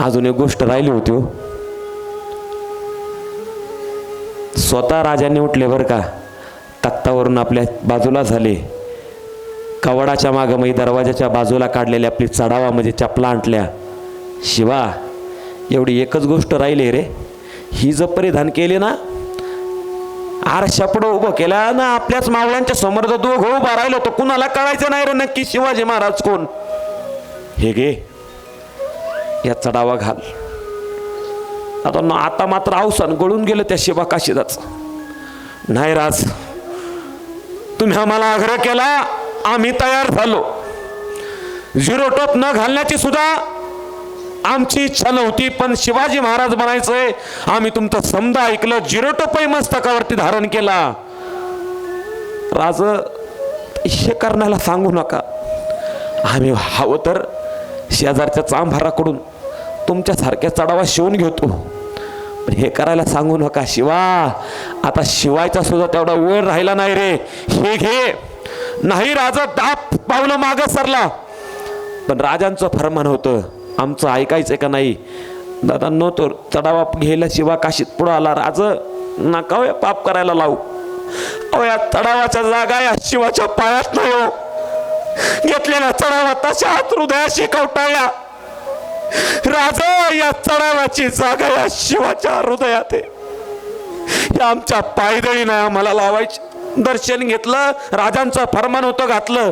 अजून एक गोष्ट राहिली होती हो. स्वतः राजाने उठले बरं का? तख्तावरून आपल्या बाजूला झाले. कवडाच्या मागं म्हणजे दरवाजाच्या बाजूला काढलेल्या आपली चढावा म्हणजे चपला आणल्या. शिवा एवढी एकच गोष्ट राहिली रे. ही जर परिधान केली ना आरशापुढं उभं केला ना आपल्याच मावळ्यांच्या समोर जर दोघं उभा राहिलो तर कुणाला कळायचं नाही रे नक्की शिवाजी महाराज कोण? हे गे या चढावा घाल. आता न- आता मात्र अवसान गळून गेलं त्या शिवा काशीदाच नाही राज तुम्ही आम्हाला आग्रह केला आम्ही तयार झालो. झिरो टोप न घालण्याची सुद्धा आमची इच्छा नव्हती पण शिवाजी महाराज म्हणायचंय आम्ही तुमचं समजा ऐकलं झिरो टोपही मस्तकावरती धारण केला. राज हे करण्याला सांगू नका. आम्ही हवं तर शेजारच्या चांभाराकडून तुमच्यासारख्या चढावा शिवून घेतो. पण हे करायला सांगू नका शिवा. आता शिवायचा सुद्धा तेवढा वेळ राहिला नाही रे. हे घे. नाही राजा दाप पावलं माग सरला. पण राजांचं फरमान होतं. आमचं ऐकायचं का नाही? दादा नव्हतो चढावा घ्यायला शिवा काशीत पुढं आला. राज नका हो या पाप करायला लावू. अहो या चढावाच्या जागा या शिवाच्या पायात नाही हो. घेतलेला चढावा तशा हृदयाशी कवटाळल्या राजा या चढावाची जागा या शिवाच्या हृदयात आहे. या आमच्या पायदळीनं आम्हाला लावायची दर्शन घेतलं राजांचं फरमान होतं घातलं.